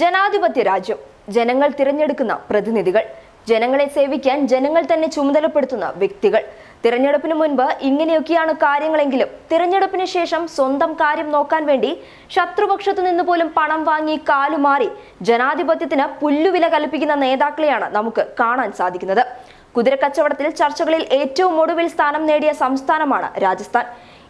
ജനാധിപത്യ രാജ്യം. ജനങ്ങൾ തിരഞ്ഞെടുക്കുന്ന പ്രതിനിധികൾ. ജനങ്ങളെ സേവിക്കാൻ ജനങ്ങൾ തന്നെ ചുമതലപ്പെടുത്തുന്ന വ്യക്തികൾ. തിരഞ്ഞെടുപ്പിന് മുൻപ് ഇങ്ങനെയൊക്കെയാണ് കാര്യങ്ങളെങ്കിലും തിരഞ്ഞെടുപ്പിന് ശേഷം സ്വന്തം കാര്യം നോക്കാൻ വേണ്ടി ശത്രുപക്ഷത്തു നിന്ന് പോലും പണം വാങ്ങി കാലുമാറി ജനാധിപത്യത്തിന് പുല്ലുവില കൽപ്പിക്കുന്ന നേതാക്കളെയാണ് നമുക്ക് കാണാൻ സാധിക്കുന്നത്. കുതിരക്കച്ചവടത്തിൽ ചർച്ചകളിൽ ഏറ്റവും ഒടുവിൽ സ്ഥാനം നേടിയ സംസ്ഥാനമാണ് രാജസ്ഥാൻ.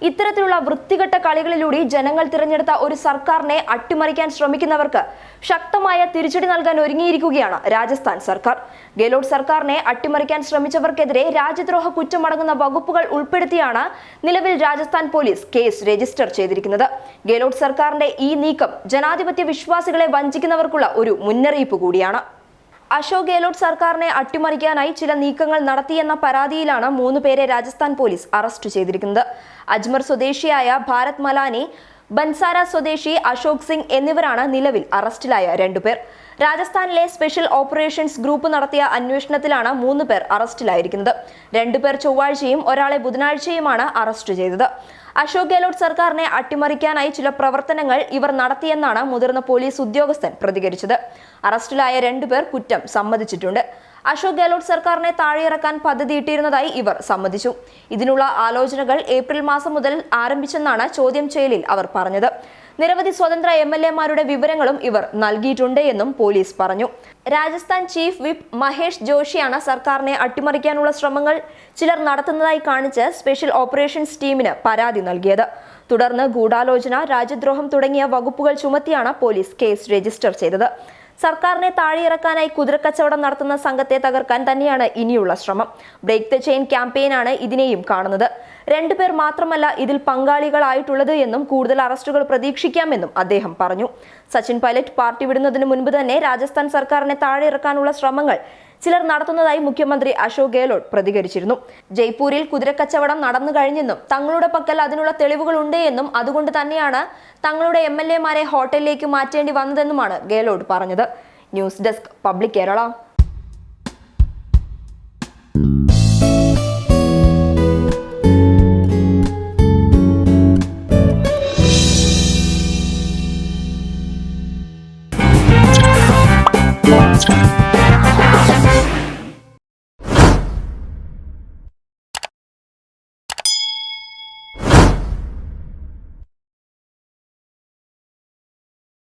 ഇത്തരത്തിലുള്ള വൃത്തികെട്ട കളികളിലൂടെ ജനങ്ങൾ തിരഞ്ഞെടുത്ത ഒരു സർക്കാരിനെ അട്ടിമറിക്കാൻ ശ്രമിക്കുന്നവർക്ക് ശക്തമായ തിരിച്ചടി നൽകാൻ ഒരുങ്ങിയിരിക്കുകയാണ് രാജസ്ഥാൻ സർക്കാർ. ഗെഹ്ലോട്ട് സർക്കാരിനെ അട്ടിമറിക്കാൻ ശ്രമിച്ചവർക്കെതിരെ രാജ്യദ്രോഹ കുറ്റമടങ്ങുന്ന വകുപ്പുകൾ ഉൾപ്പെടുത്തിയാണ് നിലവിൽ രാജസ്ഥാൻ പോലീസ് കേസ് രജിസ്റ്റർ ചെയ്തിരിക്കുന്നത്. ഗെഹ്ലോട്ട് സർക്കാരിന്റെ ഈ നീക്കം ജനാധിപത്യ വിശ്വാസികളെ വഞ്ചിക്കുന്നവർക്കുള്ള ഒരു മുന്നറിയിപ്പ് കൂടിയാണ്. അശോക് ഗെഹ്ലോട്ട് സർക്കാരിനെ അട്ടിമറിക്കാനായി ചില നീക്കങ്ങൾ നടത്തിയെന്ന പരാതിയിലാണ് മൂന്ന് പേരെ രാജസ്ഥാൻ പോലീസ് അറസ്റ്റ് ചെയ്തിരിക്കുന്നത്. അജ്മർ സ്വദേശിയായ ഭാരത് മലാനി ബൻസാര സ്വദേശി അശോക് സിംഗ് എന്നിവരാണ് നിലവിൽ അറസ്റ്റിലായ രണ്ടുപേർ രാജസ്ഥാനിലെ സ്പെഷ്യൽ ഓപ്പറേഷൻസ് ഗ്രൂപ്പ് നടത്തിയ അന്വേഷണത്തിലാണ് മൂന്ന് പേർ അറസ്റ്റിലായിരിക്കുന്നത്. രണ്ടുപേർ ചൊവ്വാഴ്ചയും ഒരാളെ ബുധനാഴ്ചയുമാണ് അറസ്റ്റ് ചെയ്തത്. അശോക് ഗെഹ്ലോട്ട് സർക്കാരിനെ അട്ടിമറിക്കാനായി ചില പ്രവർത്തനങ്ങൾ ഇവർ നടത്തിയെന്നാണ് മുതിർന്ന പോലീസ് ഉദ്യോഗസ്ഥൻ പ്രതികരിച്ചത്. അറസ്റ്റിലായ രണ്ടുപേർ കുറ്റം സമ്മതിച്ചിട്ടുണ്ട്. അശോക് ഗെഹ്ലോട്ട് സർക്കാരിനെ താഴെയിറക്കാൻ പദ്ധതിയിട്ടിരുന്നതായി ഇവർ സമ്മതിച്ചു. ഇതിനുള്ള ആലോചനകൾ ഏപ്രിൽ മാസം മുതൽ ആരംഭിച്ചെന്നാണ് ചോദ്യം ചെയ്യലിൽ അവർ പറഞ്ഞത്. നിരവധി സ്വതന്ത്ര എം എൽ എമാരുടെ വിവരങ്ങളും ഇവർ നൽകിയിട്ടുണ്ട് എന്നും പോലീസ് പറഞ്ഞു. രാജസ്ഥാൻ ചീഫ് വിപ്പ് മഹേഷ് ജോഷിയാണ് സർക്കാരിനെ അട്ടിമറിക്കാനുള്ള ശ്രമങ്ങൾ ചിലർ നടത്തുന്നതായി കാണിച്ച് സ്പെഷ്യൽ ഓപ്പറേഷൻസ് ടീമിന് പരാതി നൽകിയത്. തുടർന്ന് ഗൂഢാലോചന രാജ്യദ്രോഹം തുടങ്ങിയ വകുപ്പുകൾ ചുമത്തിയാണ് പോലീസ് കേസ് രജിസ്റ്റർ ചെയ്തത്. സർക്കാരിനെ താഴെയിറക്കാനായി കുതിരക്കച്ചവടം നടത്തുന്ന സംഘത്തെ തകർക്കാൻ തന്നെയാണ് ഇനിയുള്ള ശ്രമം. ബ്രേക്ക് ദ ചെയിൻ ക്യാമ്പയിനാണ് ഇതിനെയും കാണുന്നത്. രണ്ടുപേർ മാത്രമല്ല ഇതിൽ പങ്കാളികളായിട്ടുള്ളത് എന്നും കൂടുതൽ അറസ്റ്റുകൾ പ്രതീക്ഷിക്കാമെന്നും അദ്ദേഹം പറഞ്ഞു. സച്ചിൻ പൈലറ്റ് പാർട്ടി വിടുന്നതിന് മുൻപ് തന്നെ രാജസ്ഥാൻ സർക്കാരിനെ താഴെ ഇറക്കാനുള്ള ശ്രമങ്ങൾ ചിലർ നടത്തുന്നതായി മുഖ്യമന്ത്രി അശോക് ഗെഹ്ലോട്ട് പ്രതികരിച്ചിരുന്നു. ജയ്പൂരിൽ കുതിരക്കച്ചവടം നടന്നു കഴിഞ്ഞെന്നും തങ്ങളുടെ പക്കൽ അതിനുള്ള തെളിവുകൾ ഉണ്ട് എന്നും അതുകൊണ്ട് തന്നെയാണ് തങ്ങളുടെ എം എൽ എമാരെ ഹോട്ടലിലേക്ക് മാറ്റേണ്ടി വന്നതെന്നുമാണ് ഗെഹ്ലോട്ട് പറഞ്ഞത്. News desk public Kerala.